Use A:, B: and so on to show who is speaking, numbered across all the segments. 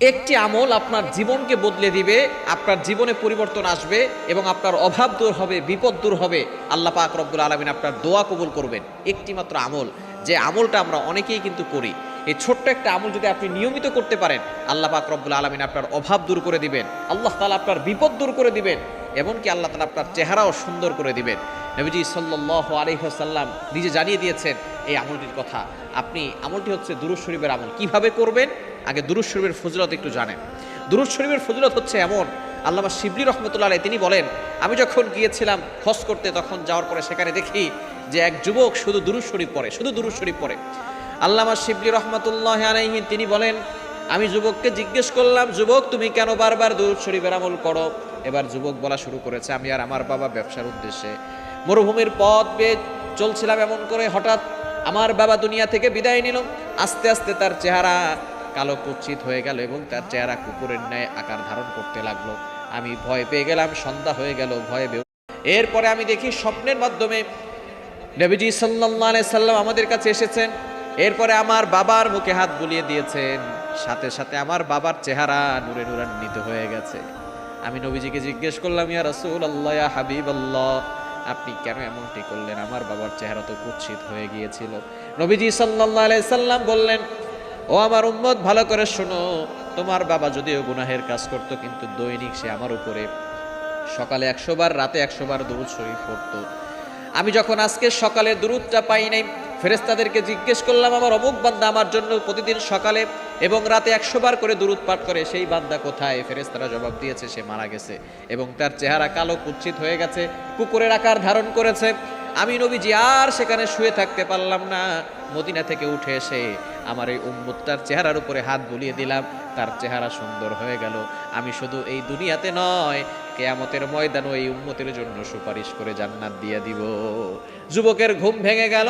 A: একটি আমল আপনার জীবনকে বদলে দিবে, আপনার জীবনে পরিবর্তন আসবে এবং আপনার অভাব দূর হবে, বিপদ দূর হবে। আল্লাহ পাক রব্বুল আলমিন আপনার দোয়া কবুল করবেন। একটি মাত্র আমল। যে আমলটা আমরা অনেকেই কিন্তু করি। এই ছোট্ট একটা আমল যদি আপনি নিয়মিত করতে পারেন, আল্লাহ পাক রব্বুল আলমিন আপনার অভাব দূর করে দিবেন। আল্লাহ তালা আপনার বিপদ দূর করে দিবেন। এমনকি আল্লাহ তালা আপনার চেহারাও সুন্দর করে দিবেন। নবীজি সাল্লাহ আলহিহাসাল্লাম নিজে জানিয়ে দিয়েছেন এই আমলটির কথা। আপনি আমলটি হচ্ছে দুরুজ শরীফের আমল। কীভাবে করবেন? আগে দুরুজ শরীফের ফজিলত একটু জানেন। দুরুজ শরীফের ফজিলত হচ্ছে এমন। আল্লামা শিবলি রহমতুল্লাহ আলাই তিনি বলেন, আমি যখন গিয়েছিলাম হজ করতে, তখন যাওয়ার পরে সেখানে দেখি যে এক যুবক শুধু দুরুজ শরীফ পড়ে, শুধু দুরুজ শরীফ পড়ে। আল্লামা শিবলি রহমতুল্লাহ আলাইহি তিনি বলেন, আমি যুবককে জিজ্ঞেস করলাম, যুবক, তুমি কেন বারবার দুরুদ শরীফের আমল করো? এবার যুবক বলা শুরু করেছে, আমি আর আমার বাবা ব্যবসার উদ্দেশ্যে। মরুভূমির পথ বেয়ে চলছিলাম এমন করে, হঠাৎ আমার বাবা দুনিয়া থেকে বিদায় নিল। আস্তে আস্তে তার চেহারা কালো কুচ্ছিত হয়ে গেল এবং তার চেহারা কুকুরের ন্যায় আকার ধারণ করতে লাগল। আমি ভয় পেয়ে গেলাম, সন্ধ্যা হয়ে গেল, ভয়ে বেউ এরপরে আমি দেখি স্বপ্নের মাধ্যমে নবীজি সাল্লাহ সাল্লাম আমাদের কাছে এসেছেন। এরপরে আমার বাবার মুখে হাত বুলিয়ে দিয়েছেন। সাথে সাথে আমার বাবার চেহারা নূরে নূরান্বিত হয়ে গেছে। আমি নবীজিকে জিজ্ঞেস করলাম, ইয়া রসুল আল্লাহ হাবিব আল্লাহ আপনি কেন এমনটি করলেন? আমার বাবার চেহারা তো কুৎসিত হয়ে গিয়েছিল। নবীজি সাল্লাহ সাল্লাম বললেন, ও আমার উম্মত, ভালো করে শোনো। তোমার বাবা যদিও গুনাহের কাজ করত, কিন্তু দৈনিক সে আমার উপরে, সকালে একশো বার, রাতে একশো বার দূর শরীফ পড়তো। আমি যখন আজকে সকালে দূরত্বটা পাই নাই ফেরেস্তাদেরকে জিজ্ঞেস করলাম, আমার অমুক বান্দা আমার জন্য প্রতিদিন সকালে এবং রাতে একশো বার করে দুরুদ পাঠ করে, সেই বান্দা কোথায়? ফেরেস্তারা জবাব দিয়েছে, সে মারা গেছে এবং তার চেহারা কালো কুচ্ছিত হয়ে গেছে, কুকুরের আকার ধারণ করেছে। আমি নবীজি আর সেখানে শুয়ে থাকতে পারলাম না। মদিনা থেকে উঠে এসে আমার এই উম্মুত্তার চেহারার উপরে হাত বুলিয়ে দিলাম। তার চেহারা সুন্দর হয়ে গেল। আমি শুধু এই দুনিয়াতে নয়, কেয়ামতের ময়দানও এই উম্মতের জন্য সুপারিশ করে জান্নাত দিয়ে দিব। যুবকের ঘুম ভেঙে গেল।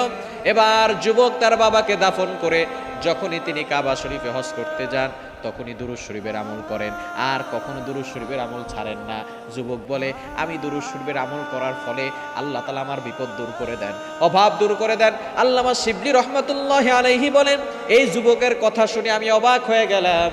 A: এবার যুবক তার বাবাকে দাফন করে যখনই তিনি কাবা শরীফে হজ করতে যান, তখনই দুরুজ শরীফের আমল করেন। আর কখনো দুরুজ শরীফের আমল ছাড়েন না। যুবক বলে, আমি দুরুজ শরীফের আমল করার ফলে আল্লাহ তালা আমার বিপদ দূর করে দেন, অভাব দূর করে দেন। আল্লামা শিবলি রহমতুল্লাহ আলাইহি বলেন, এই যুবকের কথা শুনে আমি অবাক হয়ে গেলাম।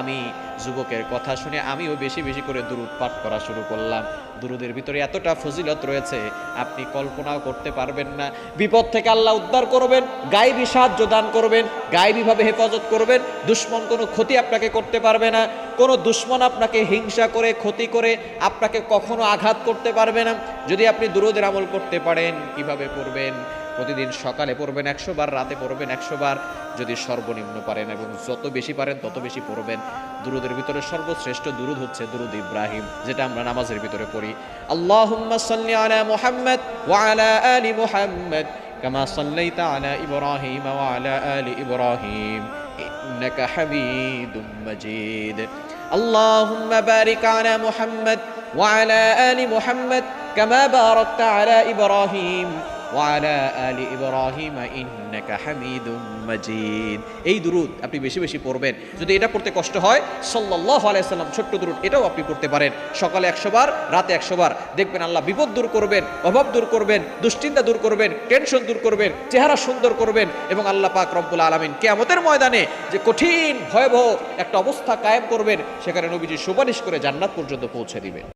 A: আমি যুবকের কথা শুনে আমিও বেশি বেশি করে দুরুদ পাঠ করা শুরু করলাম। দুরুদের ভিতরে এতটা ফজিলত রয়েছে, আপনি কল্পনাও করতে পারবেন না। বিপদ থেকে আল্লাহ উদ্ধার করবেন গায়েবী সাহায্য দান করবেন গায়েবীভাবে হেফাজত করবেন, দুশ্মন কোনো ক্ষতি আপনাকে করতে পারবে না। কোনো দুশ্মন আপনাকে হিংসা করে, ক্ষতি করে আপনাকে কখনো আঘাত করতে পারবে না। যদি আপনি দুরুদের আমল করতে পারেন, কীভাবে করবেন? প্রতিদিন সকালে পড়বেন একশো বার রাতে পড়বেন একশো বার যদি সর্বনিম্ন পারেন এবং যত বেশি পারেন তত বেশি পড়বেন দুরুদের ভিতরে সর্বশ্রেষ্ঠ দুরুদ হচ্ছে দুরুদ ইব্রাহিম যেটা আমরা নামাজের ভিতরে পড়ি আল্লাহুম্মা সাল্লি আলা মুহাম্মদ ওয়া আলা আলি মুহাম্মদ কামা সাল্লাইতা আলা ইব্রাহিম ওয়া আলা আলি ইব্রাহিম ইন্নাকা হামিদুম মাজিদ اللهم بارك على محمد وعلى آل محمد كما باركت على إبراهيم ওয়ালা আলী ইব্রাহিম, ইন্নাকা হামিদুম মাজিদ। এই দুরুদ আপনি বেশি বেশি পড়বেন। যদি এটা পড়তে কষ্ট হয় সাল্লাহ আলাইসাল্লাম ছোট্ট দুরুদ, এটাও আপনি পড়তে পারেন। সকালে একশো বার, রাতে একশো বার। দেখবেন আল্লাহ বিপদ দূর করবেন, অভাব দূর করবেন, দুশ্চিন্তা দূর করবেন টেনশন দূর করবেন, চেহারা সুন্দর করবেন এবং আল্লাহ পাক রব্বুল আলমিন কেয়ামতের ময়দানে যে কঠিন, ভয়াবহ একটা অবস্থা কায়েম করবেন, সেখানে নবীজি সুপারিশ করে জান্নাত পর্যন্ত পৌঁছে দিবেন।